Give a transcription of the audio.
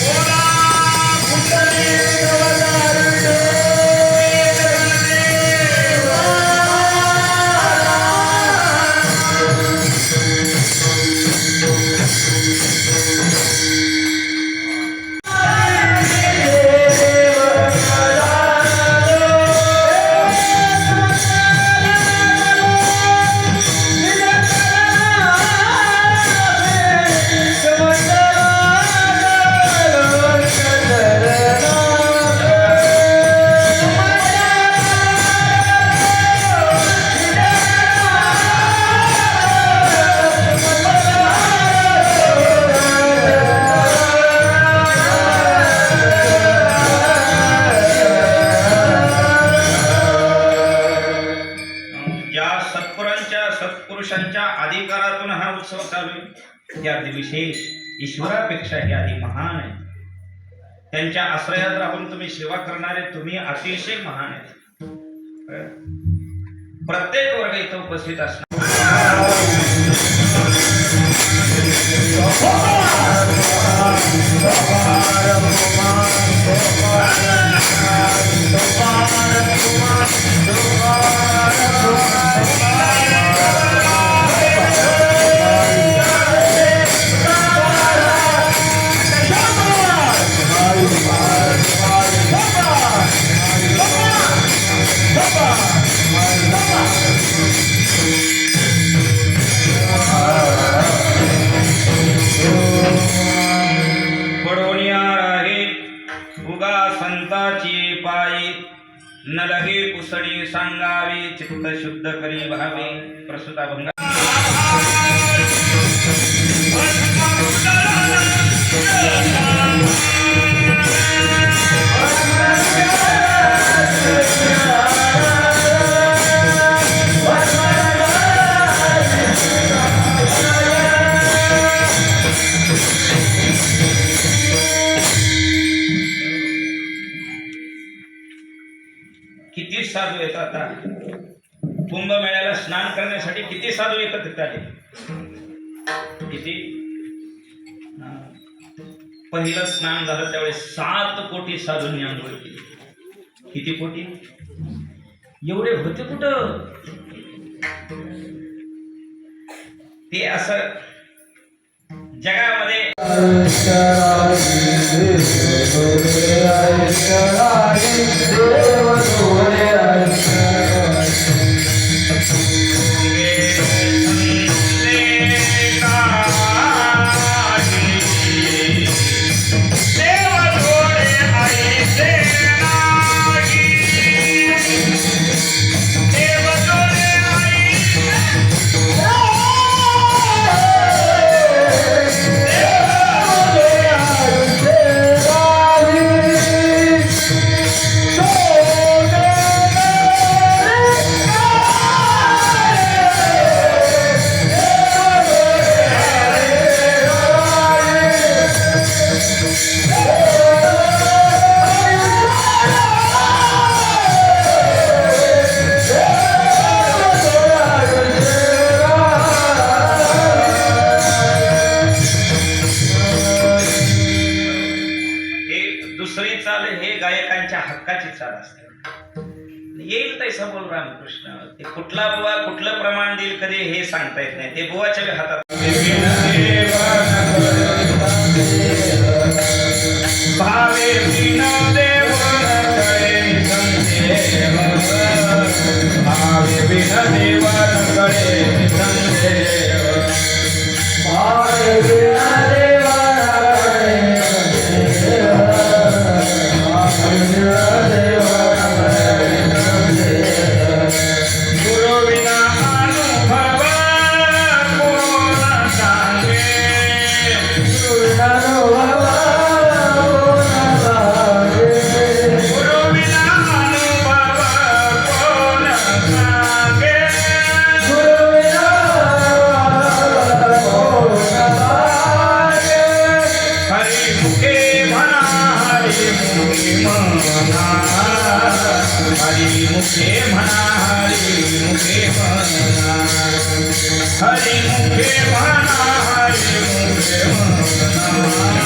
போடா புத்தனே सत्पुरांच्या सत्पुरुषांच्या अधिकारातून हा उत्सव चालू आहे. हे अगदी विशेष ईश्वरापेक्षा हे आधी महान आहे. त्यांच्या आश्रयात राहून तुम्ही सेवा करणारे तुम्ही अतिशय महान आहे प्रत्येक वर्ग इथं उपस्थित असणार. न लगे कुसडी सांगावी चित्त शुद्ध करी भावे प्रसुता भंगा साधू येतात आता कुंभमेळ्याला स्नान करण्यासाठी किती साधू एकत्रित आले? किती? पहिलं स्नान झालं त्यावेळेस सात कोटी साधूंनी आंघोळ केली. किती कोटी? एवढे होते कुठं? ते असं जगामध्ये दुसरी चाल हे गायकांच्या हक्काची चाल असते. येईल तैसा बोल रामकृष्ण. ते कुठला बुवा कुठलं प्रमाण देईल कधी हे सांगता येत नाही. ते बुवाच्या हातात भावे मुखे म्हणा हरी मुखे म्हणा हरी मुखे म्हणा हरी मुखे म्हणा